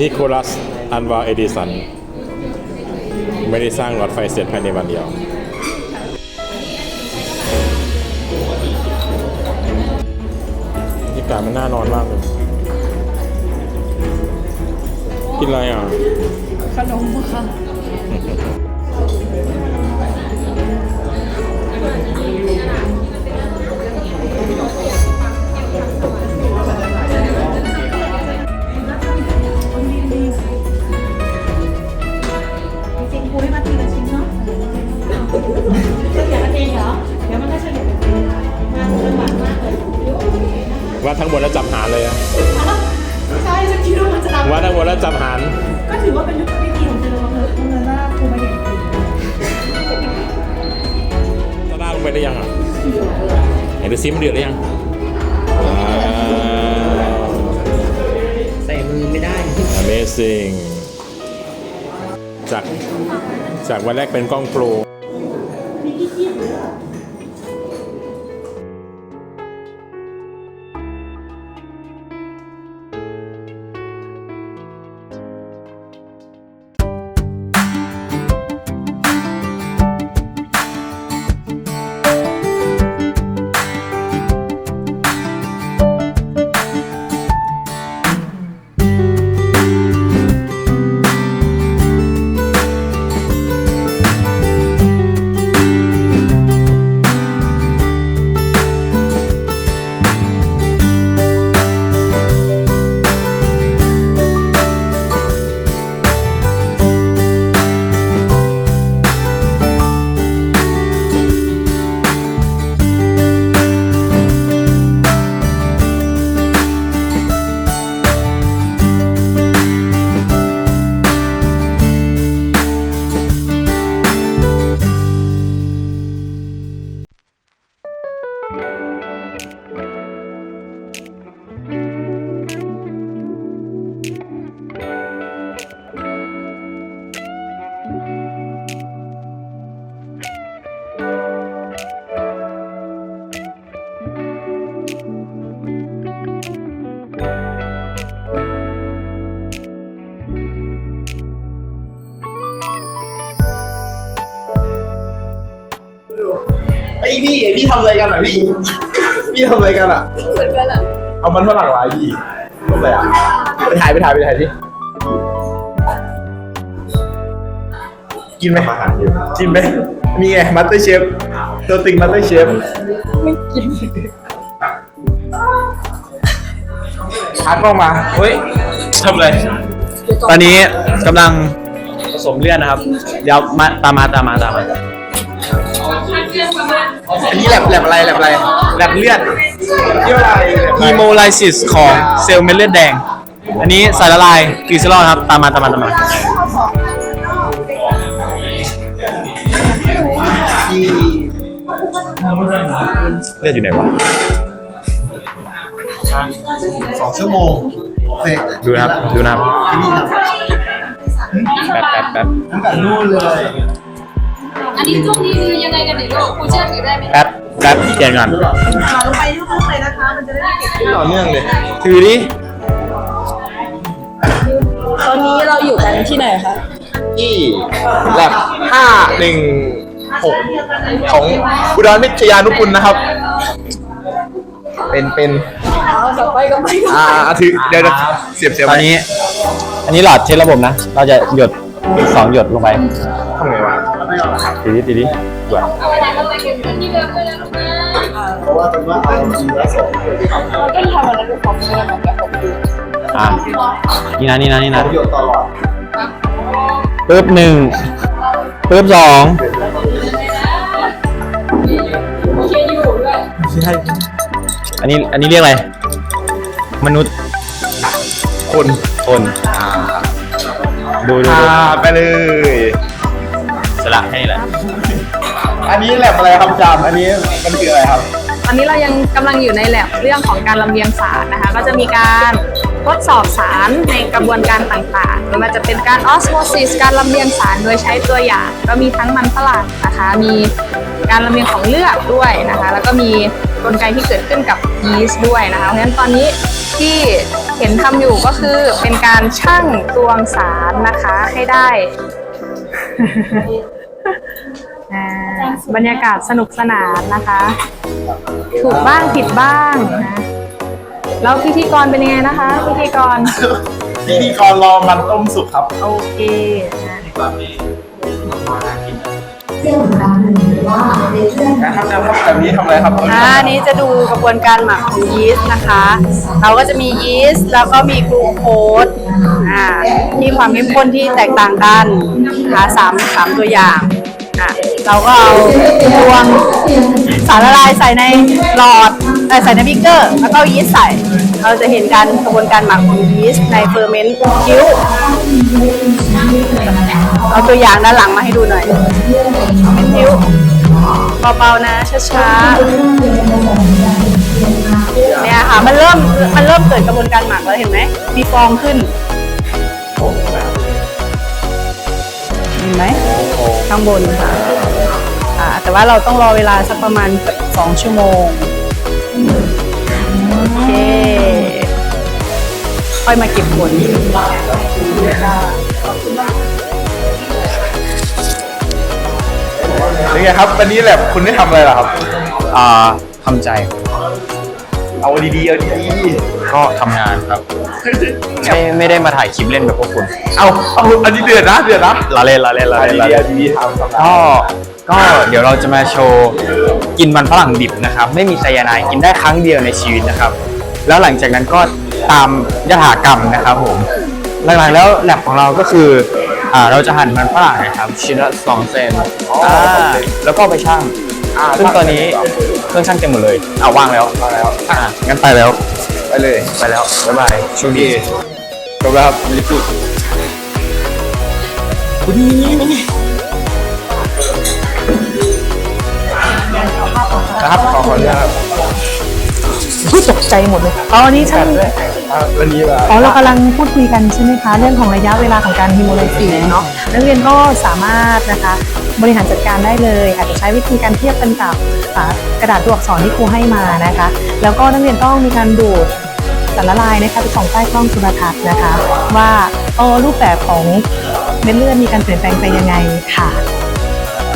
นิโคลัส อันวาเอดิสัน ไม่ได้สร้างหลอดไฟเสร็จภายในวันเดียวบรรยากาศมันน่านอนมากเลย กินอะไรอะ ขนมค่ะ ตาหน้าลงไปได้ยังอะเห็นดูซิมนเดือดหรือยังว้าว ใส่มือไม่ได้ Amazing จากจากวันแรกเป็นกล้องโปร ไอ้พี่พี่ทำอะไรกันอะพี่พี่ทำอะไรกันอะ เหมือนกันอะเอามันฝรั่งลายพี่ทำอะไรอะไปถ่ายไปถ่ายไปถ่ายดิกินไหมกินไหมนี่ไงมัตเตอร์เชฟตัวติงมัตเตอร์เชฟไม่กินพักออกมาเฮ้ยทำอะไร ตอนนี้กำลังผสมเลือดนะครับ เดี๋ยวมาตามมาตามมาตามมา อันนี้แลบแลบอะไรแลบอะไรแลบเลือดเที่ยวอะไรแลบอะไร hemolysis ของเซลล์เม็ดเลือดแดง อันนี้สารละลายกรีซอลนะครับ ตามมาตามมาตามมาที่เลือดอยู่ไหนวะสองชั่วโมงเสร็จดูนะครับ ดูนะครับ ที่นี่ครับแป๊บแป๊บแป๊บ ตั้งแต่นู่นเลย อันนี้ช่วงนี้คือยังไงกันเดี๋ยวครูเชื่อถือได้ไหมแป๊บแป๊บเปลี่ยนก่อนลงไปยุทธเลยนะคะ มันจะได้เก็บต่อเนื่องเลย ถือดิ ตอนนี้เราอยู่กันที่ไหนคะ ที่แลบห้าหนึ่งหกของอุดรวิทยานุกุลนะครับ เป็นเป็นอ๋อต่อไปก็ไปอ่าถือเดี๋ยวเดี๋ยวเสียบเสียบตอนนี้ อันนี้หลอดเช็ดระบบนะ เราจะหยดสองหยดลงไป ทำไงวะตีดิตีดิด่วนเอาไปไหนก็ไปกันที่เดิมเลยนะลูกนะเพราะว่าเป็นว่าเอาจริงแล้วสองเราต้องทำอะไรเป็นของเงินเหมือนกับผมดูอะนี่นะนี่นะนี่นะประโยชน์ตลอดปึ๊บหนึ่งปึ๊บสองเคอยู่ด้วยใช่อันนี้อันนี้เรียกอะไร มนุษย์คนคนดูดูพาดูไปเลยส ละให้แหละ อันนี้แลบอะไรครับอาจารย์อันนี้มันคืออะไรครับ ตอนนี้เรายังกำลังอยู่ในแลบเรื่องของการลำเลียงสารนะคะ ก็จะมีการททดสอบสารในกระบวนการต่างๆไม่ว่าจะเป็นการออสโมซิสการลำเลียงสารโดยใช้ตัวอย่าง ก็มีทั้งมันฝรั่งนะคะ มีการลำเลียงของเลือดด้วยนะคะ แล้วก็มีกลไกที่เกิดขึ้นกับยีสต์ด้วยนะคะ เพราะฉะนั้นตอนนี้ที่เห็นทำอยู่ก็คือเป็นการชั่งตวงสารนะคะให้ได้ อ่าบรรยากาศสนุกสนานนะคะ ถูกบ้างผิดบ้างนะแล้วพิธีกรเป็นยังไงนะคะ พิธีกรพิธีกรรอมันต้มสุกครับโอเคนะนะครับแบบนี้ทำอะไรครับอ่าอันนี้จะดูกระบวนการหมักของยีสต์นะคะ เราก็จะมียีสต์แล้วก็มีกลูโคสอ่าที่ความเข้มข้นที่แตกต่างกันนะคะสามสามตัวอย่าง อะเราก็เอาตวงสารละลายใส่ในหลอดเอ่อใส่ในบิ๊กเกอร์ แล้วก็เอายีสต์ใส่ เราจะเห็นการกระบวนการหมักของยีสต์ในเฟอร์เมนต์คิ้วเอาตัวอย่างด้านหลังมาให้ดูหน่อยเป็นคิ้วเบาๆนะช้าๆเนี่ยค่ะมันเริ่มมันเริ่มเกิดกระบวนการหมักแล้วเห็นไหมมีฟองขึ้นเห็นไหม ข้างบนค่ะอ่าแต่ว่าเราต้องรอเวลาสักประมาณสองชั่วโมง โอเค ค่อยมาเก็บผลเป็นไงครับวันนี้แลบคุณได้ทำอะไรล่ะครับ อ่าทำใจ เอาดีๆเอาดีก็ทำงานครับ ไม่ไม่ได้มาถ่ายคลิปเล่นแบบพวกคุณๆเอาเอาอันนี้เดือดนะเดือดนะละเล่นละเล่นละเอาเล่นละดีๆเล่เอานดีๆทำทำก็ก็เดี๋ยวเราจะมาโชว์กินมันฝรั่งดิบนะครับ ไม่มีไซยาไนด์กินได้ครั้งเดียวในชีวิตนะครับ แล้วหลังจากนั้นก็ตามยถากรรมนะครับผมหลังๆแล้วแลบของเราก็คืออ่าเราจะหั่นมันฝรั่งนะครับชิ้นละสองเซนอ่าแล้วก็เอาไปชั่งอ่าซึ่งตอนนี้ เครื่องชั่งเต็มหมดเลยเอาวางแล้วมาแล้วอ่างั้นไปแล้ว ไปเลยไปแล้วบ๊ายบายโชคดีจบแล้วครับมิลิกุนะครับขอขออนุญาต ครับผู้ตกใจหมดเลยอ๋ออันนี้ช่างอ่าวันนี้มาอ๋อเรากำลังพูดคุยกันใช่ไหมคะ เรื่องของระยะเวลาของการฮิโมไลซีเนาะนักเรียนก็สามารถนะคะ บริหารจัดการได้เลย อาจจะใช้วิธีการเทียบกันกับอ่ากระดาษตัวอักษรที่ครูให้มานะคะ แล้วก็นักเรียนต้องมีการดูดสารละลายนะคะไปส่องใต้กล้องจุลทรรศน์นะคะ ว่าเออรูปแบบของเม็ดเลือดมีการเปลี่ยนแปลงไปยังไงค่ะ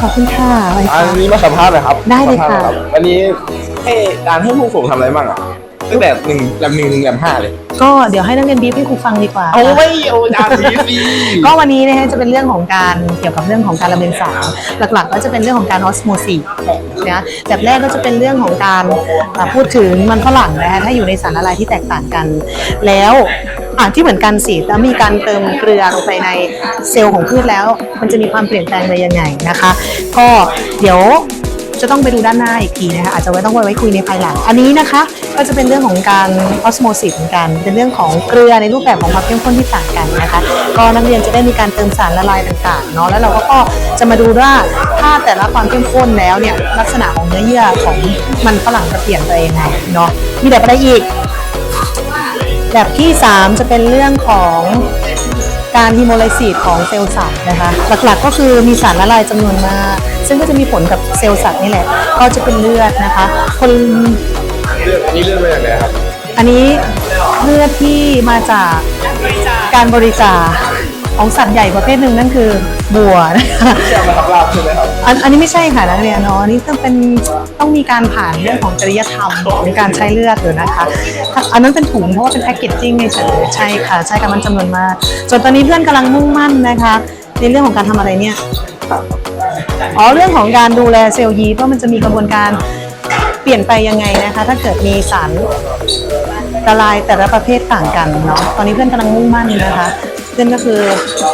ขอบคุณค่ะไว้อัค่ะนนี้มาสัมภาษณ์หน่อยครับ ได้เลยค่ะสัมภาษณ์หน่อยรับวันนี้ให้การให้ผู้ผมทำอะไรบ้างอะ ตั้งแต่หนึ่งลำหนึ่งถึงลำห้าเลย ก็เดี๋ยวให้นักเรียนบีบให้ครูฟังดีกว่าเอาไม่เอาอาจารย์สีสีก็วันนี้นะคะจะเป็นเรื่องของการเกี่ยวกับเรื่องของการลำเลียงสารหลักๆ ก็จะเป็นเรื่องของการออสโมซิสนะแบบแรกก็จะเป็นเรื่องของการอ่าพูดถึงมันฝรั่งนะคะถ้าอยู่ในสารละลายที่แตกต่างกัน แล้วอ่าที่เหมือนกันสิแล้วมีการเติมเกลือลงไปในเซลล์ของพืชแล้ว มันจะมีความเปลี่ยนแปลงไปยังไงนะคะ ก็เดี๋ยว จะต้องไปดูด้านหน้าอีกทีนะคะอาจจะไว้ต้องไว้ไว้คุยในภายหลัง อันนี้นะคะก็จะเป็นเรื่องของการออสโมซิสเหมือนกัน เป็นเรื่องของเกลือในรูปแบบของความเข้มข้นที่ต่างกันนะคะ ก็นักเรียนจะได้มีการเติมสารละลายต่างๆเนาะ แล้วเราก็จะมาดูว่าถ้าแต่ละความเข้มข้นแล้วเนี่ยลักษณะของเนื้อเยื่อของมันฝรั่งจะเปลี่ยนไปยังไงเนาะ มีแบบอะไรอีก แบบที่ 3 จะเป็นเรื่องของ การฮีโมไลซีสของเซลล์สัตว์นะคะ หลักๆก็คือมีสารละลายจำนวนมาก ซึ่งก็จะมีผลกับเซลล์สัตว์นี่แหละ ก็จะเป็นเลือดนะคะ คนเลือดอันนี้เลือดมาจากไหนครับ อันนี้เลือดที่มาจากการบริจาคของสัตว์ใหญ่ประเภทหนึ่งนั่นคือ บัวนะคะที่เอามาทำลาบใช่ไหมครับอันอันนี้ไม่ใช่ค่ะนักเรียนเนาะอันนี้ต้องเป็นต้องมีการผ่านเรื่องของจริยธรรมในการใช้เลือดอยู่นะคะ อันนั้นเป็นถุงเพราะว่าเป็นแพคเกจจิ้งเฉยๆใช่ค่ะ ใช่ค่ะมันจำนวนมากส่วนตอนนี้เพื่อนกำลังมุ่งมั่นนะคะ ในเรื่องของการทำอะไรเนี่ยอ๋อเรื่องของการดูแลเซลล์ยีสต์ว่ามันจะมีกระบวนการเปลี่ยนไปยังไงนะคะ ถ้าเกิดมีสารละลายแต่ละประเภทต่างกันเนาะตอนนี้เพื่อนกำลังมุ่งมั่นนะคะ เพื่อนก็คือ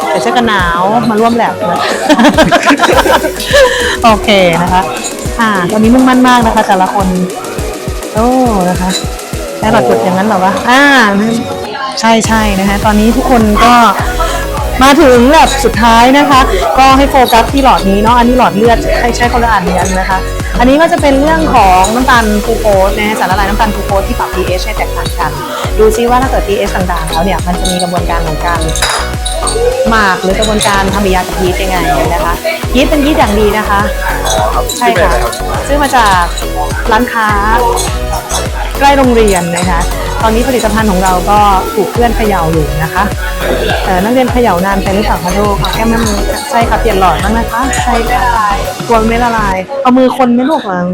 เดี๋ยวเสื้อกันหนาวมาร่วมแลบนะโอเคนะคะ อ่า ตอนนี้มุ่งมั่นมากนะคะ แต่ละคน โอ้นะคะได้หลอดจุดอย่างนั้นหรอวะอ่า ใช่ใช่นะคะ ตอนนี้ทุกคนก็มาถึงแบบสุดท้ายนะคะ ก็ให้โฟกัสที่หลอดนี้เนาะอันนี้หลอดเลือดใช้ใช้คนละอันกันนะคะ อันนี้ก็จะเป็นเรื่องของน้ำตาลกลูโคสนะฮะสารละลายน้ำตาลกลูโคสที่ปรับ pH ให้แตกต่างกัน ดูซิว่าถ้าเกิด pH ต่างๆแล้วเนี่ยมันจะมีกระบวนการของการหมักหรือกระบวนการทำปฏิกิริยากับยีสต์ยังไงนะคะยีสต์เป็นยีสต์อย่างดีนะคะ ใช่ค่ะซื้อมาจากร้านค้าใกล้โรงเรียนนะคะ ตอนนี้ผลิตภัณฑ์ของเราก็ถูกเพื่อนเขย่าอยู่นะคะเอ่อนักเรียนเขย่านานไปหรือเปล่าคะโดขอแก้มน้ำมือใช่ค่ะเปลี่ยนหลอดบ้างนะคะใช่ค่ะตัวไม่ละลายเอามือคนไม่ลูกหลัง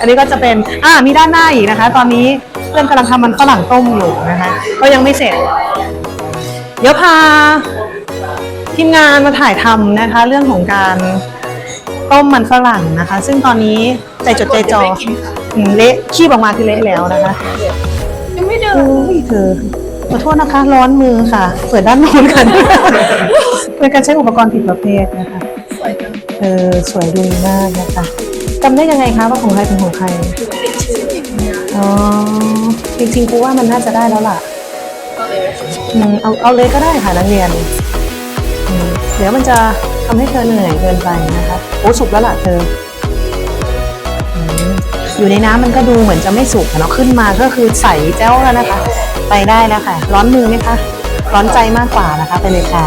อันนี้ก็จะเป็นอ่ามีด้านหน้าอีกนะคะ ตอนนี้เพื่อนกำลังทำมันฝรั่งต้มอยู่นะคะ ก็ยังไม่เสร็จ เดี๋ยวพาทีมงานมาถ่ายทำนะคะ เรื่องของการต้มมันฝรั่งนะคะ ซึ่งตอนนี้ใจจดใจจ่อ เละขี้ออกมาคือเละแล้วนะคะยังไม่เดินอุ้ยเธอขอโทษนะคะ ร้อนมือค่ะ เปิดด้านโน้นกัน เป็นการใช้อุปกรณ์ผิดประเภทนะคะเออสวยดูมากนะคะจำได้ยังไงคะว่าของใครเป็นของใครอ๋อจริงๆกูว่ามันน่าจะได้แล้วล่ะอืมเอาเอาเลยก็ได้ค่ะนักเรียนอืมเดี๋ยวมันจะทำให้เธอเหนื่อยเกินไปนะคะโอ้สุกแล้วล่ะเธออืม อยู่ในน้ำมันก็ดูเหมือนจะไม่สุกเนาะขึ้นมาก็คือใสแจ้วแล้วนะคะ ไปได้แล้วค่ะ ร้อนมือไหมคะ ร้อนใจมากกว่านะคะไปเลยค่ะ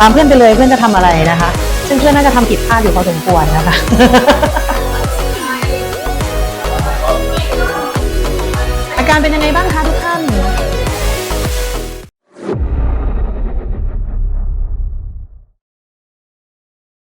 ตามเพื่อนไปเลยเพื่อนจะทำอะไรนะคะ ซึ่งเพื่อนน่าจะทำผิดพลาดอยู่พอสมควรนะคะอาการเป็นยังไงบ้างคะทุก